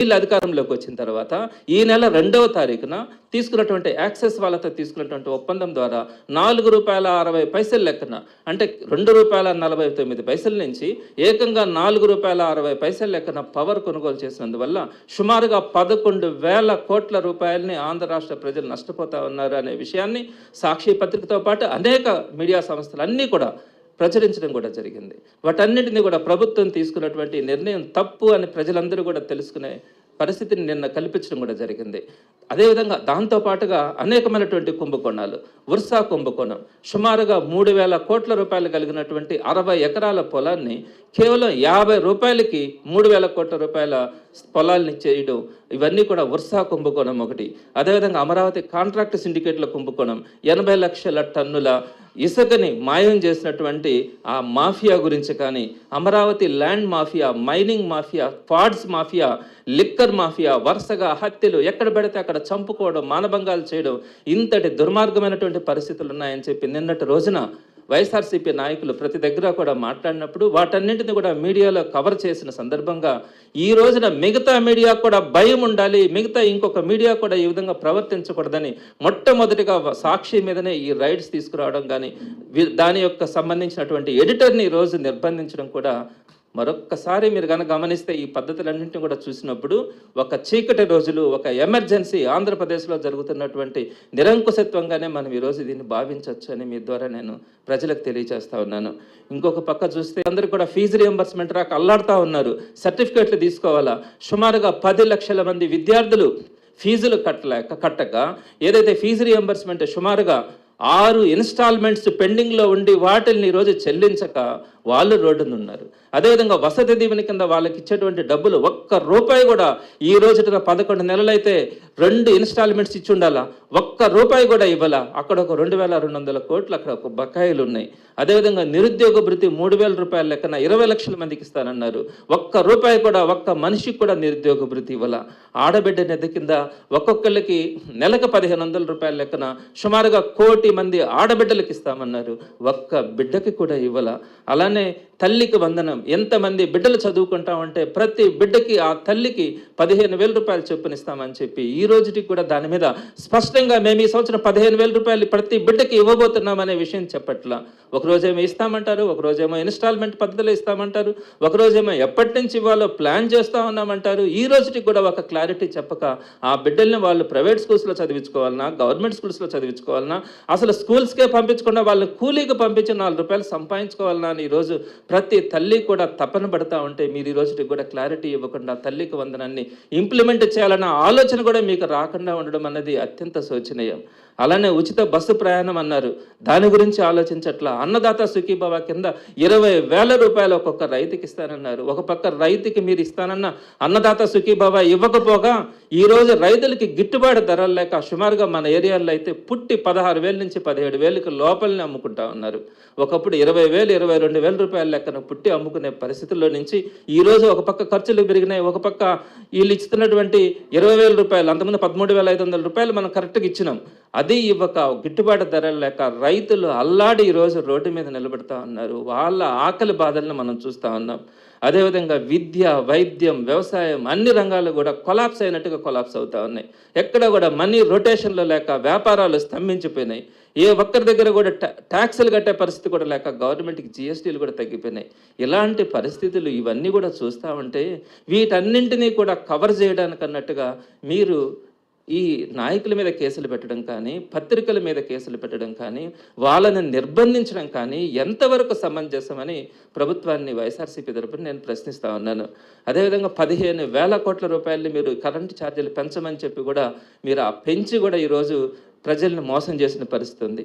వీళ్ళు అధికారంలోకి వచ్చిన తర్వాత ఈ నెల రెండవ తారీఖున తీసుకున్నటువంటి యాక్సెస్ వాళ్ళతో తీసుకున్నటువంటి ఒప్పందం ద్వారా నాలుగు రూపాయల అరవై పైసలు లెక్కన అంటే రెండు రూపాయల నలభై తొమ్మిది పైసల నుంచి ఏకంగా నాలుగు రూపాయల అరవై పైసల లెక్కన పవర్ కొనుగోలు చేసినందువల్ల సుమారుగా పదకొండు వేల కోట్ల రూపాయలని ఆంధ్ర రాష్ట్ర ప్రజలు నష్టపోతా ఉన్నారు అనే విషయాన్ని సాక్షి పత్రికతో పాటు అనేక మీడియా సంస్థలు అన్నీ కూడా ప్రచురించడం కూడా జరిగింది. వాటన్నిటిని కూడా ప్రభుత్వం తీసుకున్నటువంటి నిర్ణయం తప్పు అని ప్రజలందరూ కూడా తెలుసుకునే పరిస్థితిని నిన్న కల్పించడం కూడా జరిగింది. అదేవిధంగా దాంతో పాటుగా అనేకమైనటువంటి కుంభకోణాలు. వర్షా కుంభకోణం. సుమారుగా మూడు వేల కోట్ల రూపాయలు కలిగినటువంటి అరవై ఎకరాల పొలాన్ని కేవలం యాభై రూపాయలకి మూడు వేల కోట్ల రూపాయల పొలాల్ని చేయడం. ఇవన్నీ కూడా వర్షా కుంభకోణం ఒకటి. అదేవిధంగా అమరావతి కాంట్రాక్ట్ సిండికేట్ల కుంభకోణం. ఎనభై లక్షల టన్నుల ఇసుకని మాయం చేసినటువంటి ఆ మాఫియా గురించి కానీ Amaravati land mafia mining mafia fads mafia liquor mafia వరుసగా హత్యలు ఎక్కడ పడితే అక్కడ చంపుకోవడం మానభంగాలు చేయడం ఇంతటి దుర్మార్గమైనటువంటి పరిస్థితులు ఉన్నాయని చెప్పి నిన్నటి రోజున వైఎస్ఆర్సీపీ నాయకులు ప్రతి దగ్గర కూడా మాట్లాడినప్పుడు వాటన్నింటిని కూడా మీడియాలో కవర్ చేసిన సందర్భంగా ఈ రోజున మిగతా మీడియా కూడా భయం ఉండాలి మిగతా ఇంకొక మీడియా కూడా ఈ విధంగా ప్రవర్తించకూడదని మొట్టమొదటిగా సాక్షి మీదనే ఈ రైడ్స్ తీసుకురావడం కానీ దాని యొక్క సంబంధించినటువంటి ఎడిటర్ని ఈ రోజు నిర్బంధించడం కూడా మరొక్కసారి మీరు కనుక గమనిస్తే ఈ పద్ధతులన్నింటినీ కూడా చూసినప్పుడు ఒక చీకటి రోజులు ఒక ఎమర్జెన్సీ ఆంధ్రప్రదేశ్లో జరుగుతున్నటువంటి నిరంకుశత్వంగానే మనం ఈరోజు దీన్ని భావించవచ్చు అని మీ ద్వారా నేను ప్రజలకు తెలియజేస్తా ఉన్నాను. ఇంకొక పక్క చూస్తే అందరూ కూడా ఫీజు రియంబర్స్మెంట్ రాక అల్లాడుతూ ఉన్నారు. సర్టిఫికేట్లు తీసుకోవాలా? సుమారుగా పది లక్షల మంది విద్యార్థులు ఫీజులు కట్టలేక కట్టక ఏదైతే ఫీజు రియంబర్స్మెంట్ సుమారుగా ఆరు ఇన్స్టాల్మెంట్స్ పెండింగ్లో ఉండి వాటిని ఈరోజు చెల్లించక వాళ్ళు రోడ్డున ఉన్నారు. అదేవిధంగా వసతి దీవెన కింద వాళ్ళకి ఇచ్చేటువంటి డబ్బులు ఒక్క రూపాయి కూడా ఈ రోజున పదకొండు నెలలైతే రెండు ఇన్స్టాల్మెంట్స్ ఇచ్చి ఉండాలా? ఒక్క రూపాయి కూడా ఇవ్వాల? అక్కడ ఒక రెండు వేల రెండు వందల కోట్లు అక్కడ ఒక బకాయిలు ఉన్నాయి. అదేవిధంగా నిరుద్యోగ భృతి మూడు వేల రూపాయల లెక్కన ఇరవై లక్షల మందికి ఇస్తానన్నారు. ఒక్క రూపాయి కూడా ఒక్క మనిషికి కూడా నిరుద్యోగ భృతి ఇవ్వాల? ఆడబిడ్డ నిధి కింద ఒక్కొక్కరికి నెలకు పదిహేను వందల రూపాయల లెక్కన సుమారుగా కోటి మంది ఆడబిడ్డలకు ఇస్తామన్నారు. ఒక్క బిడ్డకి కూడా ఇవ్వాల? అలానే ಅಂದರೆ తల్లికి వందనం. ఎంతమంది బిడ్డలు చదువుకుంటామంటే ప్రతి బిడ్డకి ఆ తల్లికి పదిహేను వేల రూపాయలు చొప్పున ఇస్తామని చెప్పి ఈ రోజుకి కూడా దాని మీద స్పష్టంగా మేము ఈ సంవత్సరం పదిహేను వేల రూపాయలు ప్రతి బిడ్డకి ఇవ్వబోతున్నాం అనే విషయం చెప్పట్లా. ఒక రోజేమో ఇస్తామంటారు ఒకరోజేమో ఇన్స్టాల్మెంట్ పద్ధతిలో ఇస్తామంటారు ఒక రోజేమో ఎప్పటి నుంచి ఇవ్వాలో ప్లాన్ చేస్తా ఉన్నామంటారు. ఈ రోజుకి కూడా ఒక క్లారిటీ చెప్పక ఆ బిడ్డల్ని వాళ్ళు ప్రైవేట్ స్కూల్స్లో చదివించుకోవాలన్నా గవర్నమెంట్ స్కూల్స్లో చదివించుకోవాలన్నా అసలు స్కూల్స్కే పంపించకుండా వాళ్ళు కూలీకి పంపించి నాలుగు రూపాయలు సంపాదించుకోవాలన్నా అని ఈరోజు ప్రతి తల్లి కూడా తపన పడతా ఉంటే మీరు ఈ రోజుకి కూడా క్లారిటీ ఇవ్వకుండా తల్లికి వందనాన్ని ఇంప్లిమెంట్ చేయాలన్న ఆలోచన కూడా మీకు రాకుండా ఉండడం అన్నది అత్యంత శోచనీయం. అలానే ఉచిత బస్సు ప్రయాణం అన్నారు. దాని గురించి ఆలోచించట్లా. అన్నదాత సుఖీభావ కింద ఇరవై వేల రూపాయలు ఒక్కొక్క రైతుకి ఇస్తానన్నారు. ఒక పక్క రైతుకి మీరు ఇస్తానన్న అన్నదాత సుఖీభావ ఇవ్వకపోగా ఈ రోజు రైతులకి గిట్టుబాటు ధరలు లేక సుమారుగా మన ఏరియాలో అయితే పుట్టి పదహారు వేల నుంచి పదిహేడు వేలకు లోపలనే అమ్ముకుంటా ఉన్నారు. ఒకప్పుడు ఇరవై వేలు ఇరవై రెండు వేల రూపాయలు లెక్కన పుట్టి అమ్ముకునే పరిస్థితుల్లో నుంచి ఈ రోజు ఒక పక్క ఖర్చులు పెరిగినాయి ఒక పక్క వీళ్ళు ఇస్తున్నటువంటి ఇరవై వేల రూపాయలు అంతకుముందు పదమూడు వేల ఐదు వందల రూపాయలు మనం కరెక్ట్గా ఇచ్చినాం. అది ఇవ్వక గిట్టుబాటు ధరలు లేక రైతులు అల్లాడి ఈరోజు రోడ్డు మీద నిలబెడతా ఉన్నారు. వాళ్ళ ఆకలి బాధలను మనం చూస్తూ ఉన్నాం. అదేవిధంగా విద్య వైద్యం వ్యవసాయం అన్ని రంగాలు కూడా కొలాప్స్ అయినట్టుగా కొలాప్స్ అవుతా ఉన్నాయి. ఎక్కడ కూడా మనీ రొటేషన్లో లేక వ్యాపారాలు స్తంభించిపోయినాయి. ఏ ఒక్కరి దగ్గర కూడా ట్యా- ట్యాక్సులు కట్టే పరిస్థితి కూడా లేక గవర్నమెంట్కి జిఎస్టీలు కూడా తగ్గిపోయినాయి. ఇలాంటి పరిస్థితులు ఇవన్నీ కూడా చూస్తూ ఉంటే వీటన్నింటినీ కూడా కవర్ చేయడానికి అన్నట్టుగా మీరు ఈ నాయకుల మీద కేసులు పెట్టడం కానీ పత్రికల మీద కేసులు పెట్టడం కానీ వాళ్ళని నిర్బంధించడం కానీ ఎంతవరకు సమంజసమని ప్రభుత్వాన్ని వైఎస్ఆర్సీపీ తరపున నేను ప్రశ్నిస్తా ఉన్నాను. అదేవిధంగా పదిహేను వేల కోట్ల రూపాయలు మీరు కరెంటు ఛార్జీలు పెంచమని చెప్పి కూడా మీరు ఆ పెంచి కూడా ఈరోజు ప్రజల్ని మోసం చేసిన పరిస్థితి ఉంది.